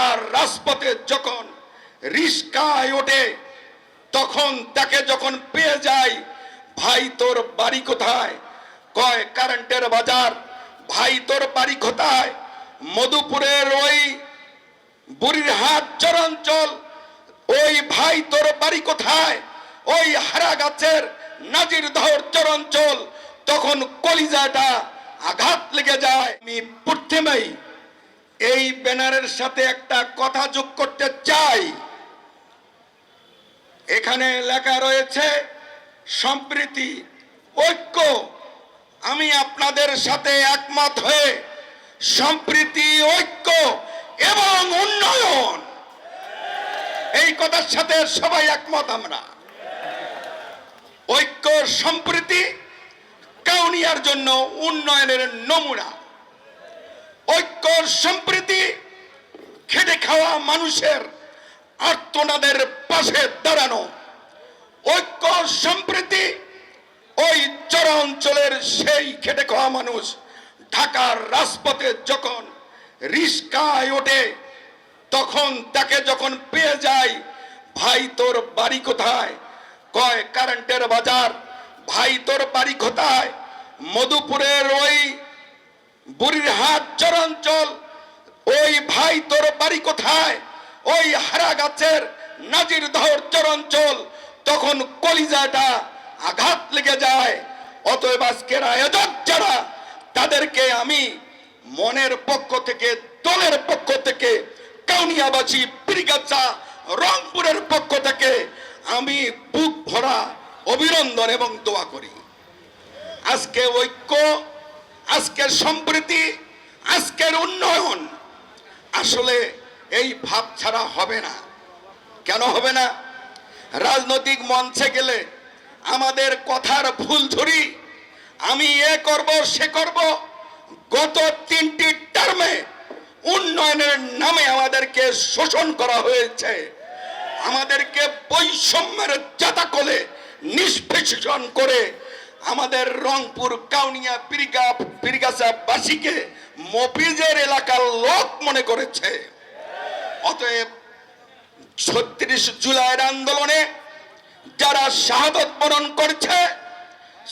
ঢাকার রাজপথে যখন রিস্কায় ওঠে, তখন তাকে যখন পেয়ে যায়, ভাই, তোর বাড়ি কোথায়? কয়, কারেন্টের বাজার। ভাই, তোর বাড়ি কোথায়? মধুপুরের ওই বুড়িরহাট চরাঞ্চল, ওই ভাই, তোর বাড়ি কোথায়? ওই হারা গাছের নাজির ধর চরাঞ্চল, তখন কলিজাটা আঘাত লেগে যায়। আমি প্রথমেই এই ব্যানারের সাথে একটা কথা যোগ করতে চাই। এখানে লেখা রয়েছে, সম্প্রীতি, ঐক্য, আমি আপনাদের সাথে একমত হয়ে সম্প্রীতি, ঐক্য এবং উন্নয়ন। এই কথার সাথে সবাই একমত আমরা। ঐক্য, সম্প্রীতি, কাউনিয়ার জন্য উন্নয়নের নমুনা। ঐক্য সম্প্রীতি, খেটে খাওয়া মানুষের আর্তনাদের পাশে দাঁড়ানো। ঐক্য সম্প্রীতি, ওই চর অঞ্চলের সেই খেটে খাওয়া মানুষ ঢাকার রাজপথে যখন রিস্কায় ওঠে, তখন তাকে যখন পেয়ে যায়, ভাই, তোর বাড়ি কোথায়? কয়, কারেন্টের বাজার। ভাই, তোর বাড়ি কোথায়? মধুপুরের ওই বুড়িরহাট চরাঞ্চল। ওই ভাই তোর বাড়ি কোথায়? ওই হারা গাছের নাজির ধর চরাঞ্চল। তখন কলিজাটা আঘাত লেগে যায়। অতএব আজকের আয়োজক যারা, তাদেরকে আমি মনের পক্ষ থেকে, দলের পক্ষ থেকে, কাউনিয়াবাসী, পিরিগাছা, রংপুরের পক্ষ থেকে আমি বুক ভরা অভিনন্দন এবং দোয়া করি। আজকে ঐক্য আজকের সম্প্রীতি, আজকের উন্নয়ন, আসলে এই ভাব ছাড়া হবে না। কেন হবে না? রাজনৈতিক মঞ্চে গেলে আমাদের কথার ভুল ধরি, আমি এ করব, সে করব, গত তিনটি টার্মে উন্নয়নের নামে আমাদেরকে শোষণ করা হয়েছে। আমাদেরকে বৈষম্যের জাতাকলে নিষ্পেষণ করে আমাদের রংপুর কাউনিয়া পিরিগাছা বাসীকে মফিজের এলাকার লোক মনে করেছে। অতএব ছত্রিশ জুলাইয়ের আন্দোলনে যারা শাহাদত বরণ করছে,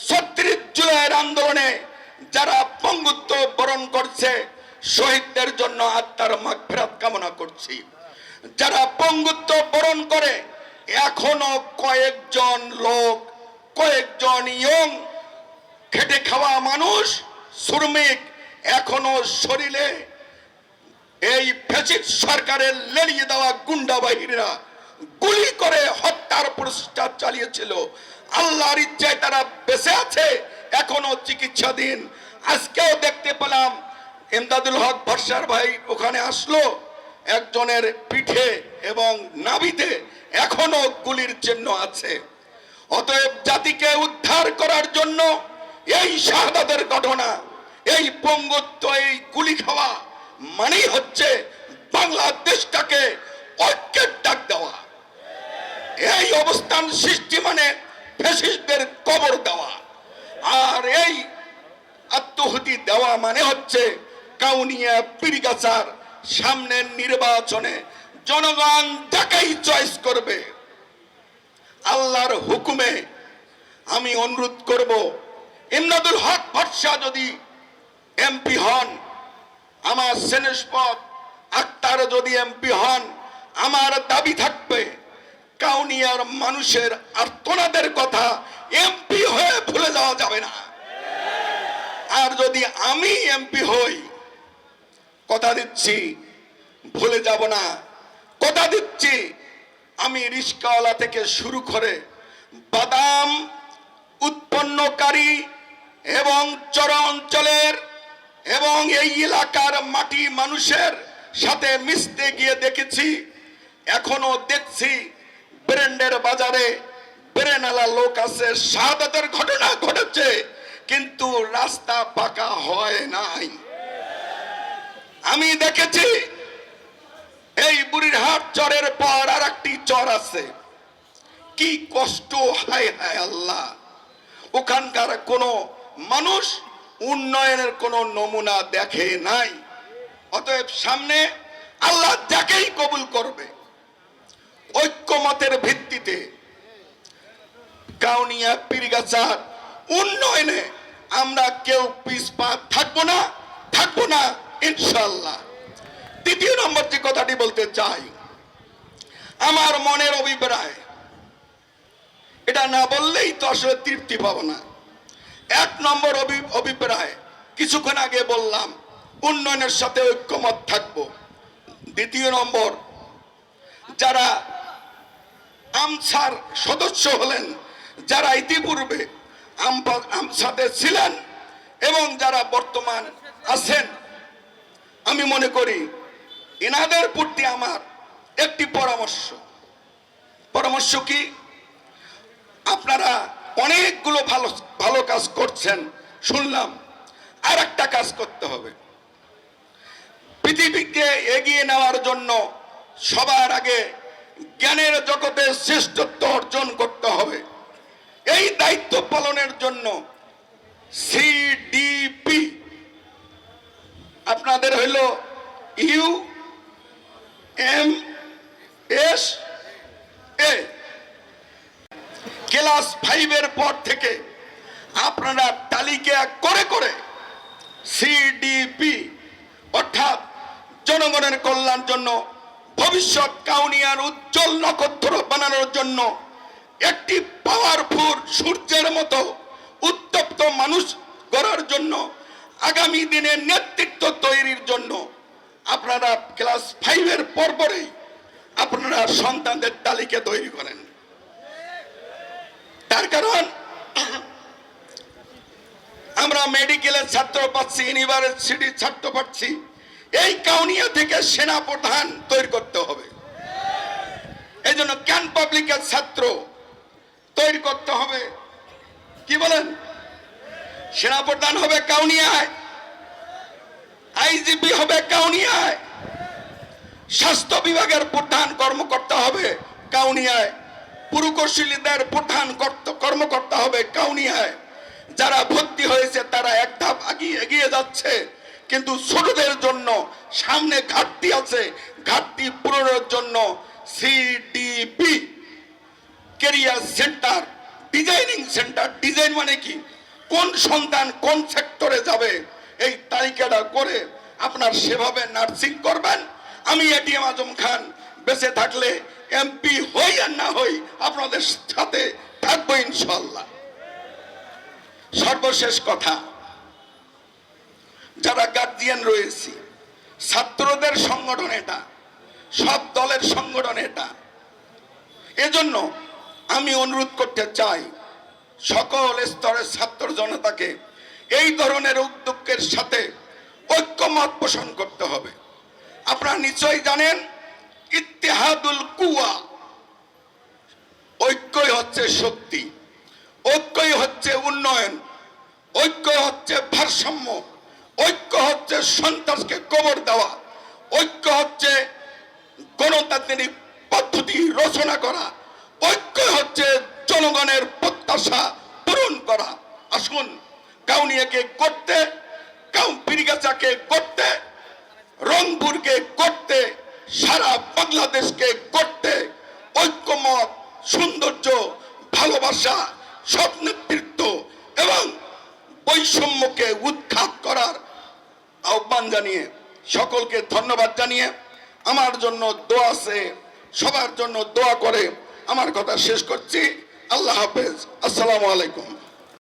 ছত্রিশ জুলাইয়ের আন্দোলনে যারা পঙ্গুত্ব বরণ করছে, শহীদদের জন্য আত্মার মাগফিরাত কামনা করছি। যারা পঙ্গুত্ব বরণ করে, এখনও কয়েকজন লোক কয়েকজন ইয়ং খেটে খাওয়া মানুষ শ্রমিক এখনও শরীরে এই ফেসিড সরকারের লেলিয়ে দেওয়া গুন্ডা বাহিনীরা গুলি করে হত্যার প্রচেষ্টা চালিয়েছিল। আল্লাহর ইচ্ছায় তারা বেঁচে আছে, এখনও চিকিৎসাধীন। আজকেও দেখতে পেলাম এমদাদুল হক ভরসার ভাই ওখানে আসলো, একজনের পিঠে এবং নাভিতে এখনও গুলির চিহ্ন আছে। অতএব জাতিকে উদ্ধার করার জন্য এই শাহাদাতের ঘটনা, এই পঙ্গুত্ব, এই গুলি খাওয়া মানেই হচ্ছে বাংলাদেশটাকে ঐক্যের ডাক দেওয়া। এই অবস্থান সৃষ্টি মানে ফেসিস্টদের কবর দেওয়া। আর এই আত্মহুতি দেওয়া মানে হচ্ছে কাউনিয়া পিরিগাছার সামনের নির্বাচনে জনগণ তাকেই চয়েস করবে আল্লাহর হুকুমে আমি অনুরোধ করব ইমদাদুল হক ভরসা যদি এমপি হন, আমার সেনেশপদ আক্তার যদি এমপি হন, আমার দাবি থাকবে, কাউনিয়ার মানুষের আর্তনাদের কথা এমপি হয়ে ভুলে যাওয়া যাবে না। আর যদি আমি এমপি হই, কথা দিচ্ছি, ভুলে যাব না। কথা দিচ্ছি আমি রিস্কাওয়ালা থেকে শুরু করে বাদাম উৎপন্নকারী এবং চর অঞ্চলের এবং এই এলাকার মাটি মানুষের সাথে মিশতে গিয়ে দেখেছি, এখনও দেখছি ব্রেন্ডের বাজারে ব্রেনালা লোক আছে শাহাদাতের ঘটনা ঘটেছে, কিন্তু রাস্তা পাকা হয় নাই। আমি দেখেছি এই বুড়িরহাট চরের পর আর একটি চর আছে। কি কষ্ট, হায় হায় আল্লাহ। ওখানকার কোনো মানুষ উন্নয়নের কোনো নমুনা দেখে নাই। অতএব সামনে আল্লাহ যাকেই কবুল করবে, ঐক্যমতের ভিত্তিতে কাউনিয়া, পীরগাছার উন্নয়নে আমরা কেউ পিছপা থাকব না থাকব না ইনশাল্লাহ দ্বিতীয় নম্বর যে কথাটি বলতে চাই, আমার মনের অভিপ্রায়। এটা না বললেই তো আসলে তৃপ্তি পাবো না। এক নম্বর অভি- অভিপ্রায়, কিছুক্ষণ আগে বললাম, উন্নয়নের সাথে ঐক্যমত থাকব। দ্বিতীয় নম্বর, যারা আমসার সদস্য হলেন, যারা ইতিপূর্বে আমসাতে ছিলেন এবং যারা বর্তমান আছেন, আমি মনে করি এনাদের প্রতি আমার একটি পরামর্শ। পরামর্শ কি? আপনারা অনেকগুলো ভালো ভালো কাজ করছেন, শুনলাম। আর একটা কাজ করতে হবে। পৃথিবীকে এগিয়ে নেওয়ার জন্য সবার আগে জ্ঞানের জগতে শ্রেষ্ঠত্ব অর্জন করতে হবে। এই দায়িত্ব পালনের জন্য সিডিপি আপনাদের হইল U M S A class ফাইভের পর থেকে আপনারা তালিকা করে করে সিডিপি অর্থাৎ জনগণের কল্যাণ জন্য, ভবিষ্যৎ কাউনিয়ার উজ্জ্বল নক্ষত্র বানানোর জন্য একটি পাওয়ারফুল সূর্যের মতো উত্তপ্ত মানুষ গড়ার জন্য আগামী দিনে নেতৃত্ব তৈরির জন্য আপনারা ক্লাস ফাইভের পরপরেই আপনারা সন্তানদের তালিকা তৈরি করেন। তার কারণ, আমরা মেডিকেলের ছাত্র পাচ্ছি, ইউনিভার্সিটির ছাত্র পাচ্ছি। এই কাউনিয়া থেকে সেনা প্রধান তৈরি করতে হবে। এই জন্য ক্যান পাবলিকের ছাত্র তৈরি করতে হবে। কি বলেন? সেনা প্রধান হবে কাউনিয়ায়। আইজিপি হবে কাউনিয়ায়। স্বাস্থ্য বিভাগের প্রধান কর্মকর্তা হবে কাউনিয়ায়। পুরকৌশলীদের প্রধান কর্ত- কর্মকর্তা হবে কাউনিয়ায়। যারা ভর্তি হয়েছে, তারা এক ধাপ এগিয়ে যাচ্ছে। কিন্তু ছোটদের জন্য সামনে ঘাটতি আছে। ঘাটতি পূরণের জন্য CDP, career centre, designing centre. Design মানে কি? কোন সন্তান কোন সেক্টরে যাবে? এই তালিকাটা করে আপনার সেভাবে নার্সিং করবেন। আমি এটিএম আজম খান, বেঁচে থাকলে এমপি হই আর না হই আপনাদের সাথে থাকব ইনশাল্লাহ সর্বশেষ কথা, যারা গার্জিয়ান রয়েছে, ছাত্রদের সংগঠন এটা, সব দলের সংগঠন এটা। এজন্য আমি অনুরোধ করতে চাই, সকল স্তরের ছাত্র জনতাকে এই ধরনের উদ্যোগের সাথে ঐক্যমত পোষণ করতে হবে। আপনারা নিশ্চয়ই জানেন, ইত্তেহাদুল কুয়া ঐক্যই হচ্ছে শক্তি, ঐক্যই হচ্ছে উন্নয়ন, ঐক্য হচ্ছে ভারসাম্য, ঐক্য হচ্ছে সন্ত্রাসকে কবর দেওয়া, ঐক্য হচ্ছে গণতান্ত্রিক পদ্ধতি রচনা করা, ঐক্য হচ্ছে জনগণের প্রত্যাশা পূরণ করা। আসুন। কাউনিয়াকে করতে, কাউ পিরিগাছাকে করতে, রংপুরকে করতে, সারা বাংলাদেশকে করতে, ঐক্যমত, সৌন্দর্য, ভালোবাসা সৎ নেতৃত্ব এবং বৈষম্যকে উৎখাত করার আহ্বান জানিয়ে সকলকে ধন্যবাদ জানিয়ে আমার জন্য দোয়া আছে, সবার জন্য দোয়া করে আমার কথা শেষ করছি। আল্লাহ হাফেজ। আসসালামু আলাইকুম।